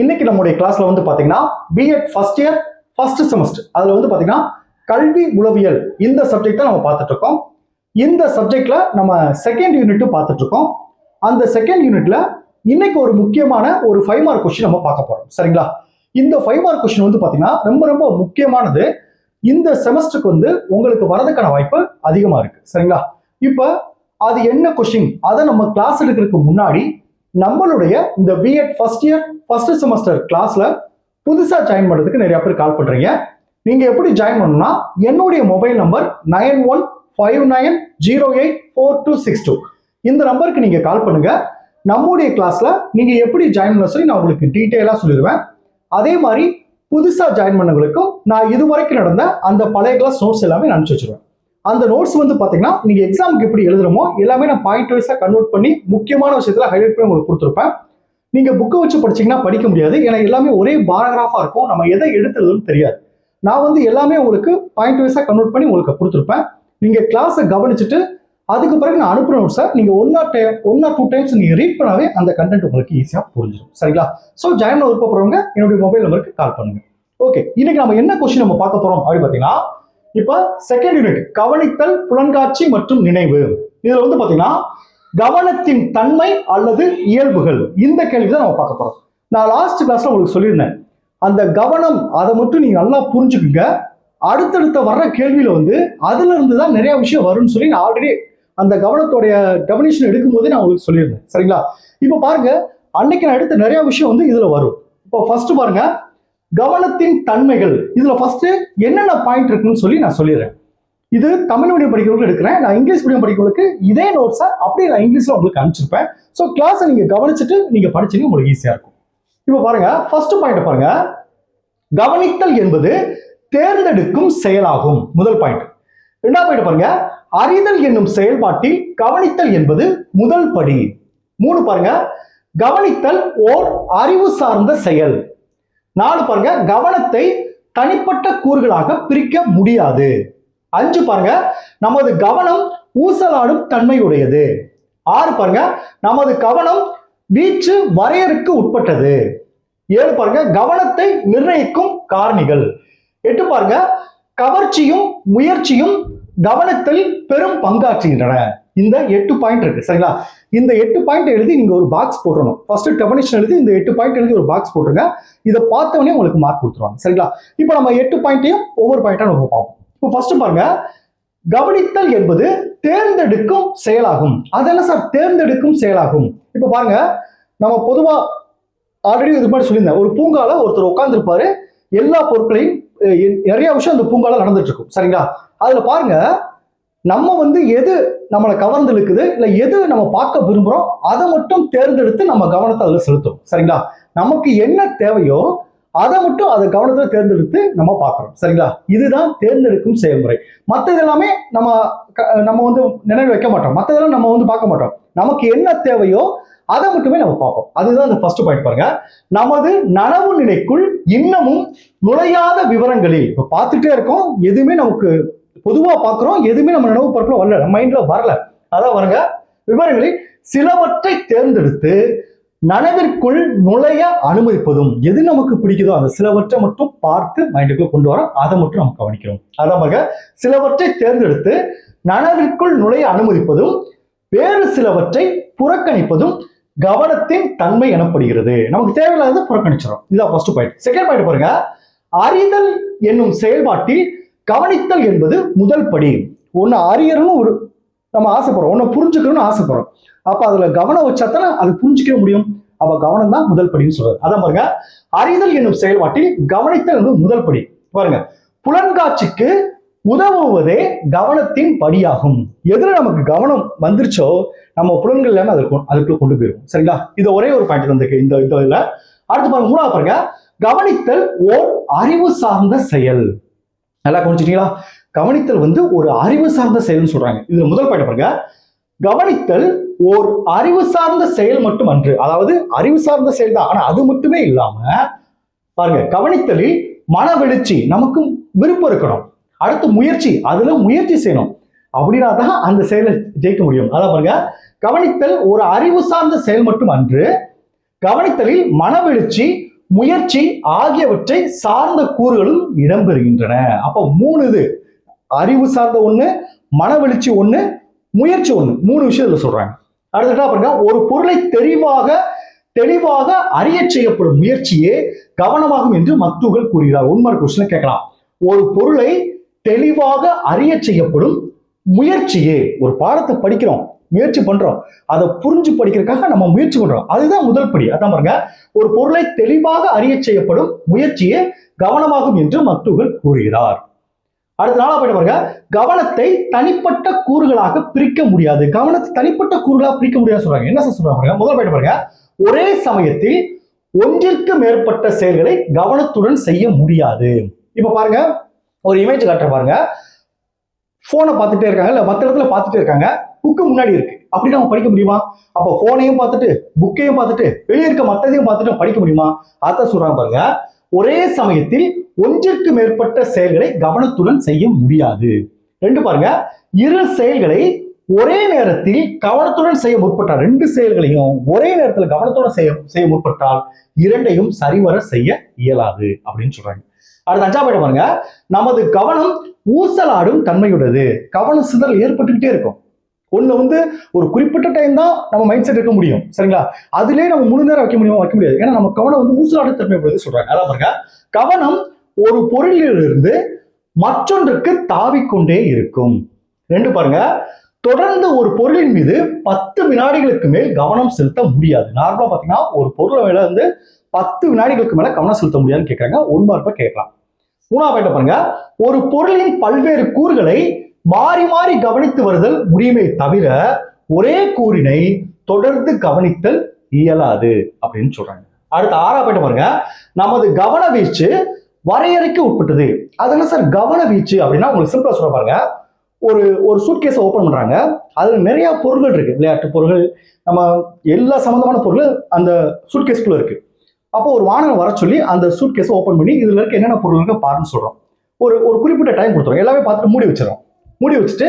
இன்னைக்கு நம்முடைய கிளாஸ்ல வந்து பாத்தீங்கன்னா BEd first year first semester அதுல வந்து பாத்தீங்கன்னா கல்வி உளவியல். இந்த சப்ஜெக்ட் தான் நம்ம பார்த்துட்டு இருக்கோம். இந்த சப்ஜெக்ட்ல நம்ம செகண்ட் யூனிட்டும் பார்த்துட்டு இருக்கோம். அந்த செகண்ட் யூனிட்ல இன்னைக்கு ஒரு முக்கியமான ஒரு ஃபைவ் மார்க் கொஸ்டின் நம்ம பார்க்க போறோம். சரிங்களா? இந்த ஃபைவ் மார்க் கொஸ்டின் வந்து பாத்தீங்கன்னா ரொம்ப ரொம்ப முக்கியமானது. இந்த செமஸ்டருக்கு வந்து உங்களுக்கு வரதுக்கான வாய்ப்பு அதிகமா இருக்கு. சரிங்களா? இப்போ அது என்ன கொஸ்டின் அதை நம்ம கிளாஸ் எடுக்கிறதுக்கு முன்னாடி நம்மளுடைய இந்த BEd first year first semester கிளாஸ்ல புதுசா ஜாயின் பண்றதுக்கு நிறைய பேர் கால் பண்றீங்க. நீங்க எப்படி ஜாயின் பண்ணணும்னா என்னுடைய mobile number nine one five nine zero eight four two six two இந்த நம்பருக்கு நீங்க கால் பண்ணுங்க. நம்முடைய கிளாஸ்ல நீங்க எப்படி ஜாயின் பண்ண சொல்லி நான் உங்களுக்கு டீட்டெயிலாக சொல்லிடுவேன். அதே மாதிரி புதுசா ஜாயின் பண்ணவங்களுக்கும் நான் இதுவரைக்கும் நடந்த அந்த பழைய கிளாஸ் நோட்ஸ் எல்லாமே நான் அனுப்பிச்சு வச்சிருவேன். அந்த நோட்ஸ் வந்து பார்த்தீங்கன்னா நீங்கள் எக்ஸாமுக்கு எப்படி எழுதுறமோ எல்லாமே நான் பாயிண்ட் வைஸாக கன்வெர்ட் பண்ணி முக்கியமான விஷயத்தில் ஹைலைட் பண்ணி உங்களுக்கு கொடுத்துருப்பேன். நீங்கள் புக்கை வச்சு படிச்சீங்கன்னா படிக்க முடியாது. ஏன்னா எல்லாமே ஒரே பாராகிராஃபாக இருக்கும். நம்ம எதை எடுத்துறதுன்னு தெரியாது. நான் வந்து எல்லாமே உங்களுக்கு பாயிண்ட் வைஸாக கன்வெர்ட் பண்ணி உங்களுக்கு கொடுத்துருப்பேன். நீங்கள் கிளாஸை கவனிச்சுட்டு அதுக்கு பிறகு நான் அனுப்புற நோட்ஸை நீங்கள் one or time one or two times நீங்கள் ரீட் பண்ணாவே அந்த கண்டென்ட் உங்களுக்கு ஈஸியாக புரிஞ்சிடும் சரிங்களா? ஸோ ஜாயின் விருப்பப்படுறவங்க என்னுடைய மொபைல் நம்பருக்கு கால் பண்ணுங்கள் ஓகே இன்னைக்கு நம்ம என்ன கொஸ்டின் நம்ம பார்க்க போகிறோம் அப்படின்னு பார்த்தீங்கன்னா இப்போ செகண்ட் யூனிட் கவனித்தல் புலன்காட்சி மற்றும் நினைவு. இதுல வந்து பாத்தீங்கன்னா கவனத்தின் தன்மை அல்லது இயல்புகள். இந்த கேள்வி தான் நம்ம பார்க்க போறோம். நான் லாஸ்ட் கிளாஸ்ல உங்களுக்கு சொல்லியிருந்தேன். அந்த கவனம் அதை மட்டும் நீங்க நல்லா புரிஞ்சுக்குங்க. அடுத்தடுத்த வர்ற கேள்வியில வந்து அதுல இருந்து தான் நிறைய விஷயம் வரும்னு சொல்லி நான் ஆல்ரெடி அந்த கவனத்தோடைய டெபினிஷன் எடுக்கும்போதே நான் உங்களுக்கு சொல்லியிருந்தேன். சரிங்களா? இப்போ பாருங்க அன்னைக்கு நான் எடுத்த நிறைய விஷயம் வந்து இதுல வரும். இப்போ ஃபர்ஸ்ட் பாருங்க கவனத்தின் தன்மைகள். இதுல ஃபர்ஸ்ட் என்னென்ன பாயிண்ட் இருக்குன்னு சொல்லி நான் சொல்லிடுறேன். இது தமிழ் மீடியம் படிக்கிறவங்களுக்கு எடுக்கிறேன். நான் இங்கிலீஷ் மீடியம் படிக்கிறவங்களுக்கு இதே நோட்ஸை அப்படியே நான் இங்கிலீஷ்ல உங்களுக்கு அனுப்பிச்சிருப்பேன். ஸோ கிளாஸை நீங்க கவனிச்சுட்டு நீங்க படிச்சீங்க உங்களுக்கு ஈஸியா இருக்கும். இப்போ பாருங்க ஃபர்ஸ்ட் பாயிண்ட் பாருங்க. கவனித்தல் என்பது தேர்ந்தெடுக்கும் செயலாகும். முதல் பாயிண்ட் ரெண்டாவது பாயிண்ட் பாருங்க. அறிதல் என்னும் செயல்பாட்டில் கவனித்தல் என்பது முதல் படி. மூணு பாருங்க. கவனித்தல் ஓர் அறிவு சார்ந்த செயல். நாலு பாருங்க கவனத்தை தனிப்பட்ட கூறுகளாக பிரிக்க முடியாது. அஞ்சு பாருங்க நமது கவனம் ஊசலாடும் தன்மையுடையது. ஆறு பாருங்க நமது கவனம் வீச்சு வரையறுக்கு உட்பட்டது. ஏழு பாருங்க கவனத்தை நிர்ணயிக்கும் காரணிகள். எட்டு பாருங்க கவர்ச்சியும் முயற்சியும் கவனத்தில் பெரும் பங்காற்றுகின்றன. இந்த எட்டு பாயிண்ட் இருக்கு சரிங்களா? இந்த எட்டு பாயிண்ட் எழுதி நீங்க ஒரு பாக்ஸ் போட்டுறணும். ஃபர்ஸ்ட் டெபனிஷன் எழுதி இந்த எட்டு பாயிண்ட் எழுதி ஒரு பாக்ஸ் போட்டுருங்க. இதை பார்த்தவொடனே உங்களுக்கு மார்க் கொடுத்துருவாங்க சரிங்களா? இப்போ நம்ம எட்டு பாயிண்ட்டையும் ஒவ்வொரு பாயிண்டா நம்ம பார்ப்போம். இப்போ ஃபர்ஸ்ட் பாருங்க கவனித்தல் என்பது தேர்ந்தெடுக்கும் செயலாகும். அதெல்லாம் சார் தேர்ந்தெடுக்கும் செயலாகும். இப்போ பாருங்க நம்ம பொதுவா ஆல்ரெடி இது மாதிரி சொல்லியிருந்தேன் ஒரு பூங்கால ஒருத்தர் உட்காந்துருப்பாரு எல்லா பொருட்களையும் நிறைய விஷயம் அந்த பூங்கால நடந்துட்டு இருக்கும் சரிங்களா? அதுல பாருங்க நம்ம வந்து எது நம்மளை கவர்ந்து இழுக்குது இல்லை எது நம்ம பார்க்க விரும்புகிறோம் அதை மட்டும் தேர்ந்தெடுத்து நம்ம கவனத்தை அதில் செலுத்தும். சரிங்களா? நமக்கு என்ன தேவையோ அதை மட்டும் அதை கவனத்தில் தேர்ந்தெடுத்து நம்ம பார்க்குறோம். சரிங்களா? இதுதான் தேர்ந்தெடுக்கும் செயல்முறை. மற்றது எல்லாமே நம்ம க- நம்ம வந்து நினைவு வைக்க மாட்டோம். மற்றதெல்லாம் நம்ம வந்து பார்க்க மாட்டோம். நமக்கு என்ன தேவையோ அதை மட்டுமே நம்ம பார்ப்போம். அதுதான் அந்த ஃபர்ஸ்ட் பாயிண்ட் பாருங்க. நமது நனவு நிலைக்குள் இன்னமும் நுழையாத விவரங்களில் இப்போ பார்த்துட்டே இருக்கோம் எதுவுமே நமக்கு பொதுவாக பார்க்குறோம் எதுவுமே நம்ம நினைவு பரப்பில் வரல நம்ம மைண்டில் வரல. அதான் பாருங்க விவரங்களில் சிலவற்றை தேர்ந்தெடுத்து நனவிற்குள் நுழைய அனுமதிப்பதும் எது நமக்கு பிடிக்குதோ அந்த சிலவற்றை மட்டும் பார்த்து மைண்டுக்குள்ள கொண்டு வரோம். அதை மட்டும் நம்ம கவனிக்கிறோம். அதான் சிலவற்றை தேர்ந்தெடுத்து நனவிற்குள் நுழைய அனுமதிப்பதும் வேறு சிலவற்றை புறக்கணிப்பதும் கவனத்தின் தன்மை எனப்படுகிறது. நமக்கு தேவையில்லாத புறக்கணிச்சிடும் இதுதான் ஃபர்ஸ்ட் பாயிண்ட் செகண்ட் பாயிண்ட் பாருங்க அறிதல் என்னும் செயல்பாட்டில் கவனித்தல் என்பது முதல் படி. ஒன்று அறியணும்னு ஒரு நம்ம ஆசைப்படுறோம். ஒன்று புரிஞ்சுக்கணும்னு ஆசைப்படுறோம். அப்போ அதில் கவனம் வச்சா தானே அது புரிஞ்சுக்க முடியும். அப்போ கவனம் தான் முதல் படின்னு சொல்றது அதான் பாருங்க. அறிதல் என்னும் செயல்பாட்டில் கவனித்தல் என்பது முதல் படி. பாருங்க. புலன்காட்சிக்கு உதவுவதே கவனத்தின் படியாகும். எதுல நமக்கு கவனம் வந்துருச்சோ நம்ம புலன்கள் எல்லாமே அதுக்கு அதுக்குள்ள கொண்டு போயிடும் சரிங்களா? இது ஒரே ஒரு பாயிண்ட் தான் இந்த இந்த இதுல. அடுத்து பாருங்க. மூணாவது பாருங்க. கவனித்தல் ஓர் அறிவு சார்ந்த செயல். நல்லா கவனிச்சிட்டீங்களா? கவனித்தல் வந்து ஒரு அறிவு சார்ந்த செயல்னு சொல்றாங்க. இதுல முதல் பாயிண்ட் பாருங்க. கவனித்தல் ஓர் அறிவு சார்ந்த செயல் மட்டும் அன்று அதாவது அறிவு சார்ந்த செயல் தான் ஆனா அது மட்டுமே இல்லாம பாருங்க கவனித்தலில் மன வெளிச்சி நமக்கு விருப்பம் இருக்கணும். அடுத்து முயற்சி. அதுல முயற்சி செய்யணும். அப்படின்னா தான் அந்த செயலை ஜெயிக்க முடியும். அதான் பாருங்க. கவனித்தல் ஒரு அறிவு சார்ந்த செயல் மட்டும் அன்று கவனித்தலில் மனவெழுச்சி முயற்சி ஆகியவற்றை சார்ந்த கூறுகளும் இடம்பெறுகின்றன. அப்போ மூணு இது. அறிவு சார்ந்த ஒண்ணு மனவெளிச்சி ஒண்ணு முயற்சி ஒண்ணு. மூணு விஷயம் இதுல சொல்றாங்க. அடுத்ததா பாருங்க ஒரு பொருளை தெளிவாக தெளிவாக அறிய செய்யப்படும் முயற்சியே கவனமாகும் என்று மத்துகள் கூறுகிறார். உண்மை கொஸ்டின் கேட்கலாம். ஒரு பொருளை தெளிவாக அறிய செய்யப்படும் முயற்சியே. ஒரு பாடத்தை படிக்கிறோம். முயற்சி பண்றோம். அதை புரிஞ்சு படிக்கிறதுக்காக நம்ம முயற்சி பண்றோம். அதுதான் முதல் படி. அதான் பாருங்க. ஒரு பொருளை தெளிவாக அறிய செய்யப்படும் முயற்சியே கவனமாகும் என்று மத்துகள் கூறுகிறார். அடுத்த நாளா போயிட்டு பாருங்க. கவனத்தை தனிப்பட்ட கூறுகளாக பிரிக்க முடியாது. கவனத்தை தனிப்பட்ட கூறுகளாக பிரிக்க முடியாது சொல்றாங்க. என்ன சார் சொல்றாங்க பாருங்க? முதல் போயிட்டு பாருங்க. ஒரே சமயத்தில் ஒன்றிற்கு மேற்பட்ட செயல்களை கவனத்துடன் செய்ய முடியாது. இப்ப பாருங்க. ஒரு இமேஜ் காட்டுற பாருங்க. ஃபோனை பார்த்துட்டே இருக்காங்க இல்ல மற்ற இடத்துல பார்த்துட்டே இருக்காங்க. புக்கு முன்னாடி இருக்கு. அப்படி நம்ம படிக்க முடியுமா? அப்போ ஃபோனையும் பார்த்துட்டு புக்கையும் பார்த்துட்டு வெளியே இருக்க மற்றதையும் பார்த்துட்டு படிக்க முடியுமா? அதான் சொல்றாங்க பாருங்க. ஒரே சமயத்தில் ஒன்றிற்கு மேற்பட்ட செயல்களை கவனத்துடன் செய்ய முடியாது. ரெண்டு பாருங்க. இரு செயல்களை ஒரே நேரத்தில் கவனத்துடன் செய்ய முற்பட்டால் ரெண்டு செயல்களையும் ஒரே நேரத்தில் கவனத்துடன் செய்ய செய்ய முற்பட்டால் இரண்டையும் சரிவர செய்ய இயலாது அப்படின்னு சொல்றாங்க. அடுத்த அஞ்சா பாயிண்ட் பாருங்க. நமது கவனம் ஊசலாடும் தன்மையுடையது. கவன சிதறல் ஏற்பட்டுக்கிட்டே இருக்கும். ஒண்ணு வந்து ஒரு குறிப்பிட்ட டைம் தான் நம்ம மைண்ட் செட் இருக்க முடியும். சரிங்களா? அதுலேயே நம்ம முழு நேரம் வைக்க முடியுமா? வைக்க முடியாது. ஏன்னா நம்ம கவனம் வந்து ஊசலாடும் தன்மையுடையது சொல்றாங்க. அதான் பாருங்க. கவனம் ஒரு பொருளிலிருந்து மற்றொன்றுக்கு தாவிக்கொண்டே இருக்கும். ரெண்டு பாருங்க. தொடர்ந்து ஒரு பொருளின் மீது பத்து வினாடிகளுக்கு மேல் கவனம் செலுத்த முடியாது. நார்மலா பார்த்தீங்கன்னா ஒரு பொருளை மேலே வந்து பத்து வினாடிகளுக்கு மேலே கவனம் செலுத்த முடியாதுன்னு கேட்கறாங்க ஒன் மார்ப்ப கேட்கலாம். மூணாவது பாயிண்ட் பாருங்க. ஒரு பொருளின் பல்வேறு கூறுகளை மாறி மாறி கவனித்து வருதல் முடியுமே தவிர ஒரே கூறினை தொடர்ந்து கவனித்தல் இயலாது அப்படின்னு சொல்றாங்க. அடுத்த ஆறா பாயிண்ட் பாருங்க. நமது கவன வீச்சு வரையறைக்கு உட்பட்டது. அது என்ன சார்? கவன வீச்சு அப்படின்னா உங்களுக்கு சிம்பிளா சொல்ல பாருங்க. ஒரு ஒரு சூட்கேஸை ஓப்பன் பண்றாங்க. அதுல நிறைய பொருட்கள் இருக்கு. விளையாட்டு பொருட்கள் நம்ம எல்லா சம்பந்தமான பொருள் அந்த சூட்கேஸ்குள்ள இருக்கு. அப்போ ஒரு வாகனம் வர சொல்லி அந்த சூட்கேஸை ஓப்பன் பண்ணி இதில் இருக்க என்னென்ன பொருள் பாருன்னு சொல்கிறோம் ஒரு ஒரு குறிப்பிட்ட டைம் கொடுத்துரும். எல்லாமே பார்த்துட்டு மூடி வச்சிடும் மூடி வச்சுட்டு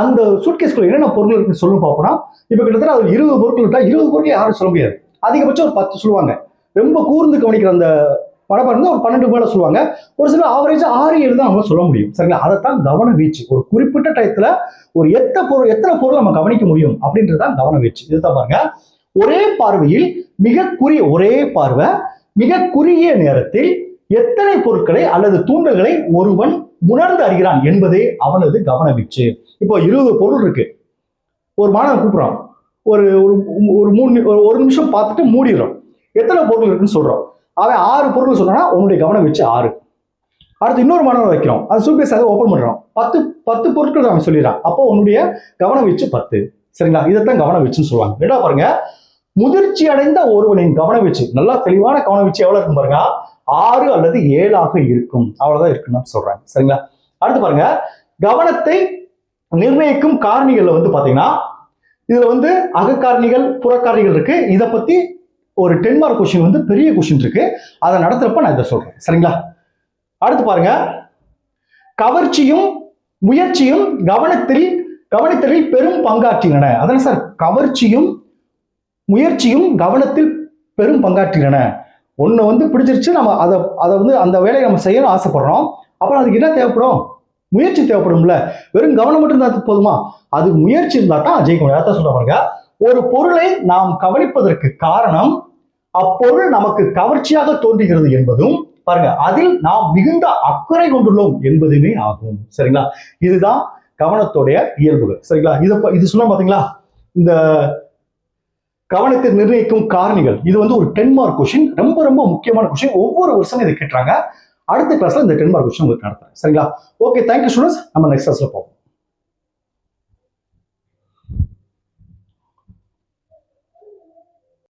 அந்த சூட்கேஸ்குள்ள என்னென்ன பொருள் இருக்குன்னு சொல்லணும் பார்ப்போம்னா இப்போ கிட்டத்தட்ட அது இருபது பொருட்கள் இருக்கா இருபது பொருட்கள் யாரும் சொல்ல முடியாது. அதிகபட்சம் ஒரு பத்து சொல்லுவாங்க. ரொம்ப கூர்ந்து கவனிக்கிற அந்த படம் இருந்தால் ஒரு பன்னெண்டு மேலே சொல்லுவாங்க. ஒரு சில ஆவரேஜாக ஆறு ஏழு தான் அவங்க சொல்ல முடியும். சரிங்களா? அதைத்தான் கவன வீச்சு. ஒரு குறிப்பிட்ட டயத்தில் ஒரு எத்தனை பொருள் எத்தனை பொருள் நம்ம கவனிக்க முடியும் அப்படின்றது தான் கவன வீச்சு. இதுதான் பாருங்க. ஒரே பார்வையில் மிக குறிய ஒரே பார்வை மிக குறுகிய நேரத்தில் எத்தனை பொருட்களை அல்லது தூண்டல்களை ஒருவன் உணர்ந்து அறிகிறான் என்பதே அவனது கவனவீச்சு. இப்போ இருபது பொருள் இருக்கு. ஒரு மாணவன் கூப்பிடுறான். ஒரு ஒரு மூணு ஒரு- ஒரு நிமிஷம் பார்த்துட்டு மூடிடுறோம் எத்தனை பொருள் இருக்குன்னு சொல்றோம் அவன் ஆறு பொருள் சொன்னா உன்னுடைய கவனம் வச்சு ஆறு. அடுத்து இன்னொரு மாணவன் வைக்கிறோம் அது சூப்பேஸ் அதை ஓப்பன் பண்றோம் பத்து பத்து பொருட்கள் அவன் சொல்லிடுறான். அப்போ உன்னுடைய கவனம் வச்சு பத்து. சரிங்களா? இதைத்தான் கவனம் வச்சுன்னு சொல்லுவாங்க. ரெண்டா பாருங்க? முதிர்ச்சி அடைந்த ஒருவனின் கவன வீச்சு. நல்லா தெளிவான கவன வீச்சு எவ்வளவு இருக்கும் பாருங்க. ஆறு அல்லது ஏழாக இருக்கும். அவ்வளவுதான் இருக்குன்னு சொல்றாங்க சரிங்களா? அடுத்து பாருங்க. கவனத்தை நிர்ணயிக்கும் காரணிகள்ல வந்து பாத்தீங்கன்னா இதுல வந்து அகக்காரணிகள் புறக்காரணிகள் இருக்கு. இதை பத்தி ஒரு டென் மார்க் கொஸ்டின் வந்து பெரிய கொஸ்டின் இருக்கு. அதை நடத்துறப்ப நான் இதை சொல்றேன். சரிங்களா? அடுத்து பாருங்க. கவர்ச்சியும் முயற்சியும் கவனத்தில் கவனித்தலில் பெரும் பங்காற்றுகின்றன அதான் சார் கவர்ச்சியும் முயற்சியும் கவனத்தில் பெரும் பங்காற்றுகின்றன. ஒன்று வந்து பிடிச்சிருச்சு நம்ம அதை அதை வந்து அந்த வேலையை நம்ம செய்யணும்னு ஆசைப்படுறோம். அப்புறம் அதுக்கு என்ன தேவைப்படும்? முயற்சி தேவைப்படும்ல. வெறும் கவனம் மட்டும் இருந்தால் போதுமா? அது முயற்சி இருந்தால் தான் ஜெயிக்க முடியும் அதான் சொல்ல பாருங்க. ஒரு பொருளை நாம் கவனிப்பதற்கு காரணம் அப்பொருள் நமக்கு கவர்ச்சியாக தோன்றுகிறது என்பதும் பாருங்க அதில் நாம் மிகுந்த அக்கறை கொண்டுள்ளோம் என்பதுமே ஆகும். சரிங்களா? இதுதான் கவனத்துடைய இயல்புகள். சரிங்களா? இதை இது சொன்னா பாத்தீங்களா? இந்த கவனத்தை நிர்ணயிக்கும் காரணிகள். இது வந்து ஒரு டென் மார்க் கொஷின் ரொம்ப ரொம்ப முக்கியமான கொஷின் ஒவ்வொரு வருஷமும் இதை கேட்டுறாங்க. அடுத்த கிளாஸ்ல இந்த டென் மார்க் கொஷின் உங்களுக்கு நடத்துறேன். சரிங்களா? ஓகே தேங்க்யூ ஸ்டூடெண்ட்ஸ் நம்ம நெக்ஸ்ட் கிளாஸ்ல போவோம்.